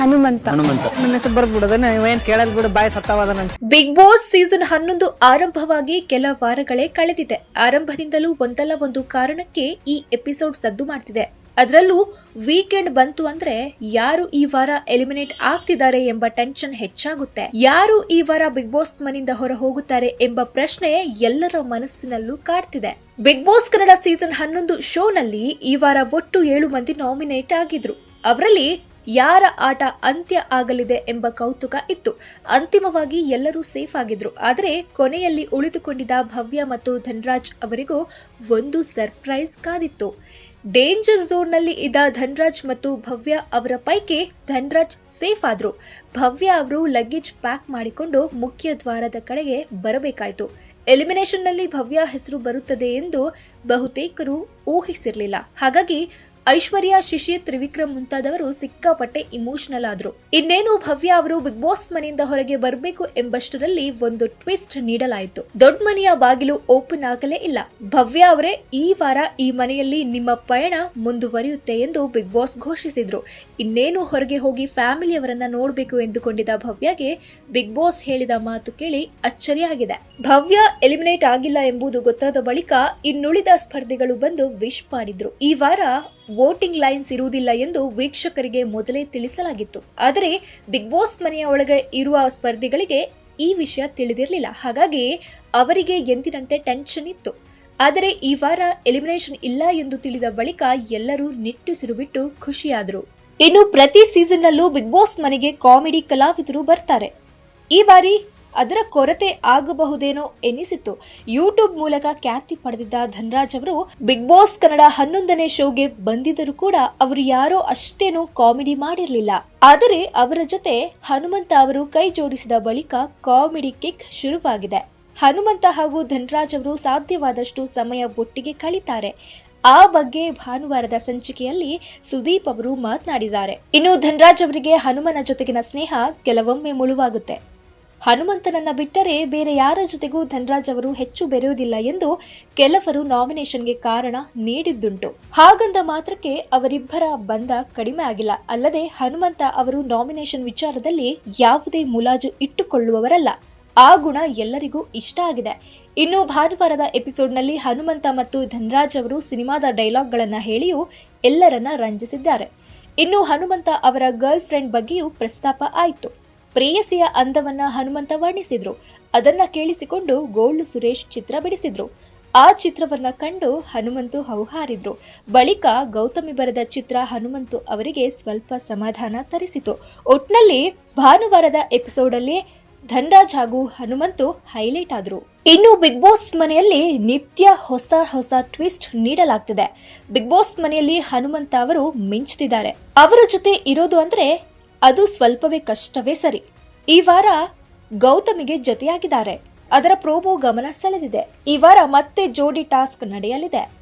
ಹನುಮಂತ. ಹನುಮಂತ. ನನ್ನ ಹೆಸರು ಬರ್ಬಿಡೋದ ಏನ್ ಕೇಳಲ್ ಬಿಡು ಬಾಯ್ ಸತ್ತವಾದ ನನ್ ಬಿಗ್ ಬಾಸ್ ಸೀಸನ್ ಹನ್ನೊಂದು ಆರಂಭವಾಗಿ ಕೆಲ ವಾರಗಳೇ ಕಳೆದಿದೆ. ಆರಂಭದಿಂದಲೂ ಒಂದಲ್ಲ ಒಂದು ಕಾರಣಕ್ಕೆ ಈ ಎಪಿಸೋಡ್ ಸದ್ದು ಮಾಡ್ತಿದೆ. ಅದರಲ್ಲೂ ವೀಕೆಂಡ್ ಬಂತು ಅಂದ್ರೆ ಯಾರು ಈ ವಾರ ಎಲಿಮಿನೇಟ್ ಆಗ್ತಿದ್ದಾರೆ ಎಂಬ ಟೆನ್ಷನ್ ಹೆಚ್ಚಾಗುತ್ತೆ. ಯಾರು ಈ ವಾರ ಬಿಗ್ ಬಾಸ್ ಮನೆಯಿಂದ ಹೊರ ಹೋಗುತ್ತಾರೆ ಎಂಬ ಪ್ರಶ್ನೆ ಎಲ್ಲರ ಮನಸ್ಸಿನಲ್ಲೂ ಕಾಡ್ತಿದೆ. ಬಿಗ್ ಬಾಸ್ ಕನ್ನಡ ಸೀಸನ್ ಹನ್ನೊಂದು ಶೋನಲ್ಲಿ ಈ ವಾರ ಒಟ್ಟು ಏಳು ಮಂದಿ ನಾಮಿನೇಟ್ ಆಗಿದ್ರು. ಅವರಲ್ಲಿ ಯಾರ ಆಟ ಅಂತ್ಯ ಆಗಲಿದೆ ಎಂಬ ಕೌತುಕ ಇತ್ತು. ಅಂತಿಮವಾಗಿ ಎಲ್ಲರೂ ಸೇಫ್ ಆಗಿದ್ರು. ಆದರೆ ಕೊನೆಯಲ್ಲಿ ಉಳಿದುಕೊಂಡಿದ್ದ ಭವ್ಯ ಮತ್ತು ಧನ್ರಾಜ್ ಅವರಿಗೂ ಒಂದು ಸರ್ಪ್ರೈಸ್ ಕಾದಿತ್ತು. ಡೇಂಜರ್ ಝೋನ್ನಲ್ಲಿ ಇದ್ದ ಧನ್ರಾಜ್ ಮತ್ತು ಭವ್ಯ ಅವರ ಪೈಕಿ ಧನ್ರಾಜ್ ಸೇಫ್ ಆದರು. ಭವ್ಯ ಅವರು ಲಗೇಜ್ ಪ್ಯಾಕ್ ಮಾಡಿಕೊಂಡು ಮುಖ್ಯ ದ್ವಾರದ ಕಡೆಗೆ ಬರಬೇಕಾಯಿತು. ಎಲಿಮಿನೇಷನ್ನಲ್ಲಿ ಭವ್ಯ ಹೆಸರು ಬರುತ್ತದೆ ಎಂದು ಬಹುತೇಕರು ಊಹಿಸಿರಲಿಲ್ಲ. ಹಾಗಾಗಿ ಐಶ್ವರ್ಯ, ಶಿಶಿ, ತ್ರಿವಿಕ್ರಮ್ ಮುಂತಾದವರು ಸಿಕ್ಕಾಪಟ್ಟೆ ಇಮೋಷನಲ್ ಆದ್ರು. ಇನ್ನೇನು ಭವ್ಯ ಅವರು ಬಿಗ್ ಬಾಸ್ ಮನೆಯಿಂದ ಹೊರಗೆ ಬರಬೇಕು ಎಂಬಷ್ಟರಲ್ಲಿ ಒಂದು ಟ್ವಿಸ್ಟ್ ನೀಡಲಾಯಿತು. ದೊಡ್ಡ ಮನೆಯ ಬಾಗಿಲು ಓಪನ್ ಆಗಲೇ ಇಲ್ಲ. ಭವ್ಯ ಅವರೇ ಈ ವಾರ ಈ ಮನೆಯಲ್ಲಿ ನಿಮ್ಮ ಪಯಣ ಮುಂದುವರಿಯುತ್ತೆ ಎಂದು ಬಿಗ್ ಬಾಸ್ ಘೋಷಿಸಿದ್ರು. ಇನ್ನೇನು ಹೊರಗೆ ಹೋಗಿ ಫ್ಯಾಮಿಲಿಯವರನ್ನ ನೋಡಬೇಕು ಎಂದುಕೊಂಡಿದ್ದ ಭವ್ಯಗೆ ಬಿಗ್ ಬಾಸ್ ಹೇಳಿದ ಮಾತು ಕೇಳಿ ಅಚ್ಚರಿಯಾಗಿದೆ ಭವ್ಯ ಎಲಿಮಿನೇಟ್ ಆಗಿಲ್ಲ ಎಂಬುದು ಗೊತ್ತಾದ ಬಳಿಕ ಇನ್ನುಳಿದ ಸ್ಪರ್ಧಿಗಳು ಬಂದು ವಿಶ್ ಮಾಡಿದ್ರು. ಈ ವಾರ ವೋಟಿಂಗ್ ಲೈನ್ಸ್ ಇರುವುದಿಲ್ಲ ಎಂದು ವೀಕ್ಷಕರಿಗೆ ಮೊದಲೇ ತಿಳಿಸಲಾಗಿತ್ತು. ಆದರೆ ಬಿಗ್ ಬಾಸ್ ಮನೆಯ ಒಳಗೆ ಇರುವ ಸ್ಪರ್ಧಿಗಳಿಗೆ ಈ ವಿಷಯ ತಿಳಿದಿರಲಿಲ್ಲ. ಹಾಗಾಗಿ ಅವರಿಗೆ ಎಂದಿನಂತೆ ಟೆನ್ಷನ್ ಇತ್ತು. ಆದರೆ ಈ ವಾರ ಎಲಿಮಿನೇಷನ್ ಇಲ್ಲ ಎಂದು ತಿಳಿದ ಬಳಿಕ ಎಲ್ಲರೂ ನಿಟ್ಟುಸಿರು ಬಿಟ್ಟು ಖುಷಿಯಾದರು. ಇನ್ನು ಪ್ರತಿ ಸೀಸನ್ನಲ್ಲೂ ಬಿಗ್ ಬಾಸ್ ಮನೆಗೆ ಕಾಮಿಡಿ ಕಲಾವಿದರು ಬರ್ತಾರೆ. ಈ ಬಾರಿ ಅದರ ಕೊರತೆ ಆಗಬಹುದೇನೋ ಎನಿಸಿತ್ತು ಯೂಟ್ಯೂಬ್ ಮೂಲಕ ಖ್ಯಾತಿ ಪಡೆದಿದ್ದ ಧನರಾಜ್ ಅವರು ಬಿಗ್ ಬಾಸ್ ಕನ್ನಡ ಹನ್ನೊಂದನೇ ಶೋಗೆ ಬಂದಿದ್ದರೂ ಕೂಡ ಅವರು ಯಾರೋ ಅಷ್ಟೇನೂ ಕಾಮಿಡಿ ಮಾಡಿರಲಿಲ್ಲ. ಆದರೆ ಅವರ ಜೊತೆ ಹನುಮಂತ ಅವರು ಕೈ ಜೋಡಿಸಿದ ಬಳಿಕ ಕಾಮಿಡಿ ಕಿಕ್ ಶುರುವಾಗಿದೆ. ಹನುಮಂತ ಹಾಗೂ ಧನರಾಜ್ ಅವರು ಸಾಧ್ಯವಾದಷ್ಟು ಸಮಯ ಒಟ್ಟಿಗೆ ಕಳೀತಾರೆ. ಆ ಬಗ್ಗೆ ಭಾನುವಾರದ ಸಂಚಿಕೆಯಲ್ಲಿ ಸುದೀಪ್ ಅವರು ಮಾತನಾಡಿದ್ದಾರೆ. ಇನ್ನು ಧನರಾಜ್ ಅವರಿಗೆ ಹನುಮನ ಜೊತೆಗಿನ ಸ್ನೇಹ ಕೆಲವೊಮ್ಮೆ ಮುಳುವಾಗುತ್ತೆ. ಹನುಮಂತನನ್ನ ಬಿಟ್ಟರೆ ಬೇರೆ ಯಾರ ಜೊತೆಗೂ ಧನರಾಜ್ ಅವರು ಹೆಚ್ಚು ಬೆರೆಯುವುದಿಲ್ಲ ಎಂದು ಕೆಲವರು ನಾಮಿನೇಷನ್ಗೆ ಕಾರಣ ನೀಡಿದ್ದುಂಟು. ಹಾಗಂದ ಮಾತ್ರಕ್ಕೆ ಅವರಿಬ್ಬರ ಬಂಧ ಕಡಿಮೆ ಆಗಿಲ್ಲ. ಅಲ್ಲದೆ ಹನುಮಂತ ಅವರು ನಾಮಿನೇಷನ್ ವಿಚಾರದಲ್ಲಿ ಯಾವುದೇ ಮುಲಾಜು ಇಟ್ಟುಕೊಳ್ಳುವವರಲ್ಲ. ಆ ಗುಣ ಎಲ್ಲರಿಗೂ ಇಷ್ಟ ಆಗಿದೆ. ಇನ್ನು ಭಾನುವಾರದ ಎಪಿಸೋಡ್ನಲ್ಲಿ ಹನುಮಂತ ಮತ್ತು ಧನರಾಜ್ ಅವರು ಸಿನಿಮಾದ ಡೈಲಾಗ್ಗಳನ್ನು ಹೇಳಿಯೂ ಎಲ್ಲರನ್ನ ರಂಜಿಸಿದ್ದಾರೆ. ಇನ್ನು ಹನುಮಂತ ಅವರ ಗರ್ಲ್ ಫ್ರೆಂಡ್ ಬಗ್ಗೆಯೂ ಪ್ರಸ್ತಾಪ ಆಯಿತು. ಪ್ರೇಯಸಿಯ ಅಂದವನ್ನ ಹನುಮಂತ ವರ್ಣಿಸಿದ್ರು. ಅದನ್ನ ಕೇಳಿಸಿಕೊಂಡು ಗೋಲ್ಡು ಸುರೇಶ್ ಚಿತ್ರ ಬಿಡಿಸಿದ್ರು. ಆ ಚಿತ್ರವನ್ನ ಕಂಡು ಹನುಮಂತು ಹೌಹಾರಿದ್ರು. ಬಳಿಕ ಗೌತಮಿ ಬರೆದ ಚಿತ್ರ ಹನುಮಂತು ಅವರಿಗೆ ಸ್ವಲ್ಪ ಸಮಾಧಾನ ತರಿಸಿತು. ಒಟ್ನಲ್ಲಿ ಭಾನುವಾರದ ಎಪಿಸೋಡಲ್ಲಿ ಧನ್ರಾಜ್ ಹಾಗೂ ಹನುಮಂತು ಹೈಲೈಟ್ ಆದ್ರು. ಇನ್ನು ಬಿಗ್ ಬಾಸ್ ಮನೆಯಲ್ಲಿ ನಿತ್ಯ ಹೊಸ ಹೊಸ ಟ್ವಿಸ್ಟ್ ನೀಡಲಾಗ್ತಿದೆ. ಬಿಗ್ ಬಾಸ್ ಮನೆಯಲ್ಲಿ ಹನುಮಂತ ಅವರು ಮಿಂಚ್ತಿದ್ದಾರೆ. ಅವರ ಜೊತೆ ಇರೋದು ಅಂದ್ರೆ ಅದು ಸ್ವಲ್ಪವೇ ಕಷ್ಟವೇ ಸರಿ. ಈ ವಾರ ಗೌತಮಿಗೆ ಜೊತೆಯಾಗಿದ್ದಾರೆ. ಅದರ ಪ್ರೋಬೋ ಗಮನ ಸೆಳೆದಿದೆ. ಈ ವಾರ ಮತ್ತೆ ಜೋಡಿ ಟಾಸ್ಕ್ ನಡೆಯಲಿದೆ.